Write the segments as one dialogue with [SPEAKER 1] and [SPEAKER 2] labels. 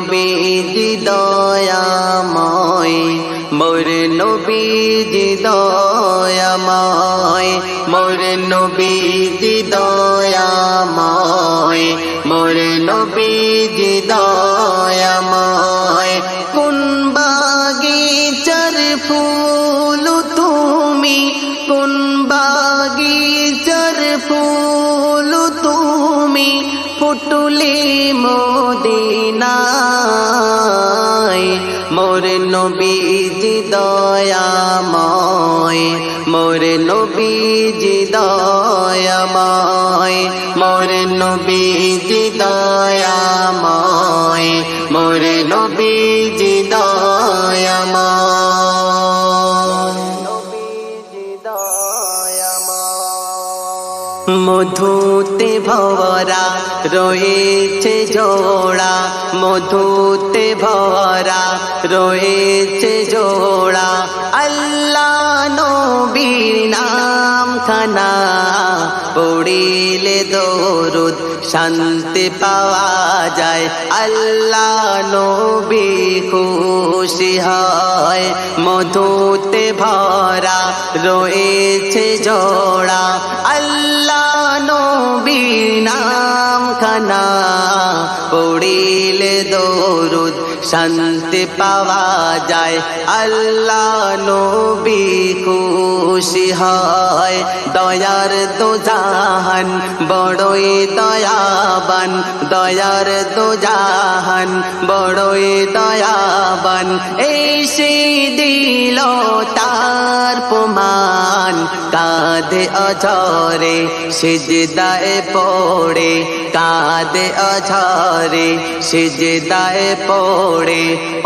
[SPEAKER 1] নবীজি দয়াময় মোর নবীজি দয়াময় মোর নবীজি দয়াময় মদিনায় মোর নবীজি দয়াময়, মোর নবীজি দয়াময়, মোর নবীজি দয়াময়, মোর নবীজি দয়াময়। মধুতে ভরা রয়েছে জোড়া মধুতে ভরা রয়েছে জোড়া। আল্লাহ নবীর নাম খানা পড়িলে দরুদ শান্তি পাওয়া যায়। আল্লাহ নবী খুশি হয়। মধুতে ভরা রয়েছে জোড়া। আল্লাহ নবী নাম খানা পড়িলে দরুদ শান্তি পাওয়া যায়। আল্লাহ নবী খুশি হয়। দয়ার দো জাহান বড়ই দয়াবান। দয়ার দো জাহান বড়ই দয়াবান। এই সে দিল তার প্রমাণ। কাঁধে অঝরে, সিজদায় পড়ে। কাঁধে অঝরে, সিজদায় পড়ে।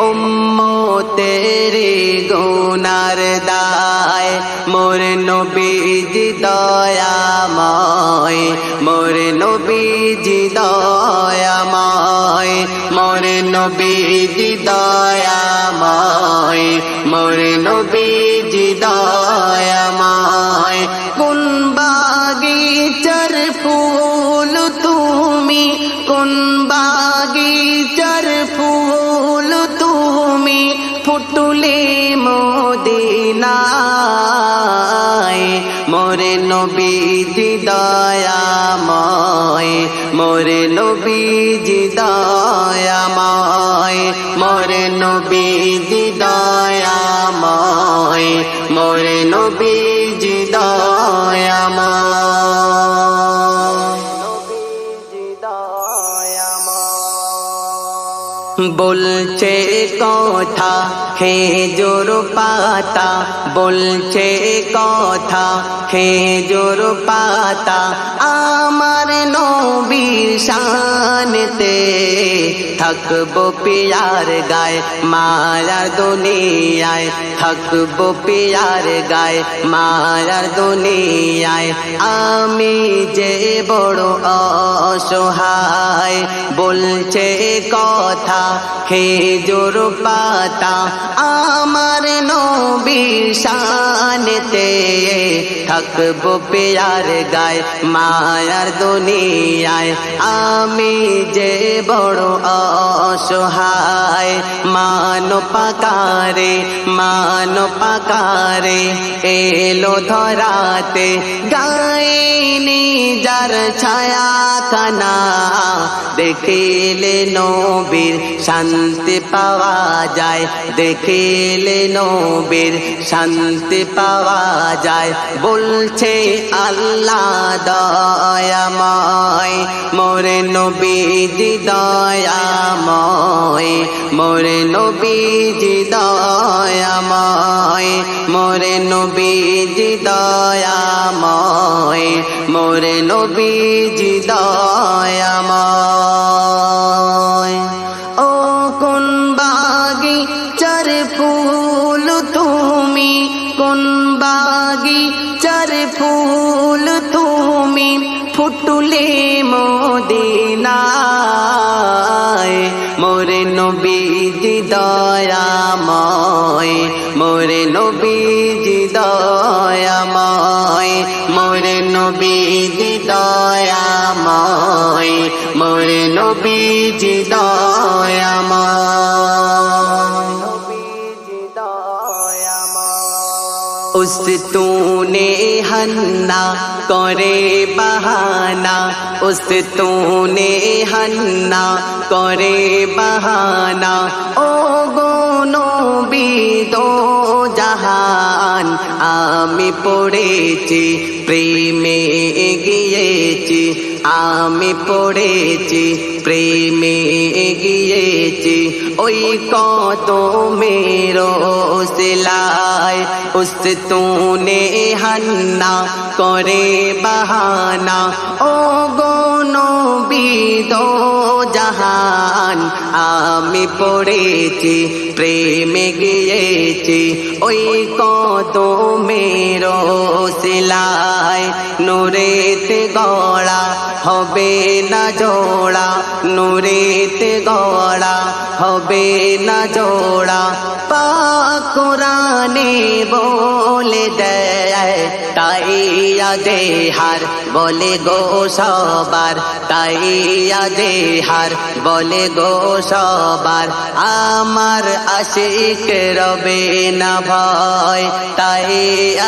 [SPEAKER 1] উম্মতেরি গুনার দায় মোর নবীজি দয়াময় মোর নবীজি দয়াময় মোর নবীজি দয়াময় মোর নবীজি দয়াময় বাগিচার ফুল তুমি ফুটুলে মদিনায়। মোরে নবীজি দয়াময়, মোরে নবীজি দয়াময়, মোরে নবীজি দয়াময়, মোরে নবীজি বলছে কথা খেজুর পাতা বলছে কথা খেজুর পাতা, আমার নবীর শানতে থাকব পিয়ার গায় মায়ার দুনিয়ায় থাকব পিয়ার গায় মায়ার দুনিয়ায়। আমি যে বড় অসহায়, বলছে কথা খেজুর পাতা, আমার নবীর শানতে থাকব পেয়ার গায় মায়ার দুনিয়ায় আমি যে বড় অসহায় মান পাকারে মান পাকারে এলো ধরাতে গায়নি যার ছায়া কানা দেখিলে নবীর শান্তি পাওয়া যায়, দেখিলে নবীর শান্তি পাওয়া যায়। বলছে আল্লাহ, দয়াময়, মোরে নবীজি দয়াময়, মোরে নবীজি দয়াময়, মোরে নবীজি দয়াময়, মোরে নবীজি দয়াময় মরে নবী উস তুনে হন্না করে বহানা। উস তুনে হন্না করে বহানা। ও গো নবী জাহান আমি পড়েছি, প্রেমে গিয়েছি আমি পড়েছি, প্রেমে গিয়েছি ওই কত মেরো সিলায় উস তুনে হান্না করে বাহানা। ও গোনো বিদো জাহান আমি পড়েছি, প্রেমে গিয়েছি, ওই কত মেরো সিলায় নুরেতে গড়া হবে না জোড়া, নুরেতে গড়া হবে না জোড়া। পাকুরানে বলে দেয় তাই আজে হার বলে গো সবার তাই আজে হার বলে গো সবার। আমার আশিক রবে না ভয় তাই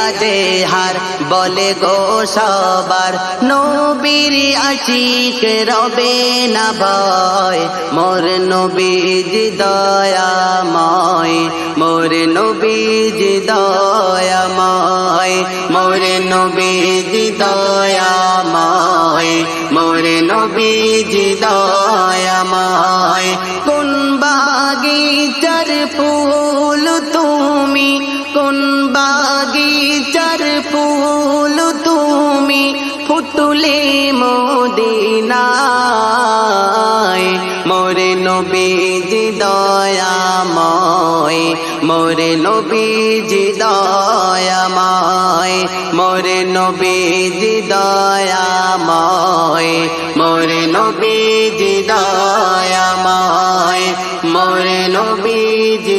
[SPEAKER 1] আজে হার বলে গো সবার। নবীর আশিক রবে না ভয়, মোর নবীজ দয়াময়, মোর নবীজ দয়াময়, মোর নবীজ দয়াময়, মোর নবীজ দয়াময়। কোন বাগিচার ফুল তুমি, কোন বাগিচার ফুল তুমি, ফুটলে মদিনায়। মোরে নবীজি দয়াময় মোরে নবীজি মায় মোরে নবীজি মায় মোরে নবীজি মায় মোরে নবীজি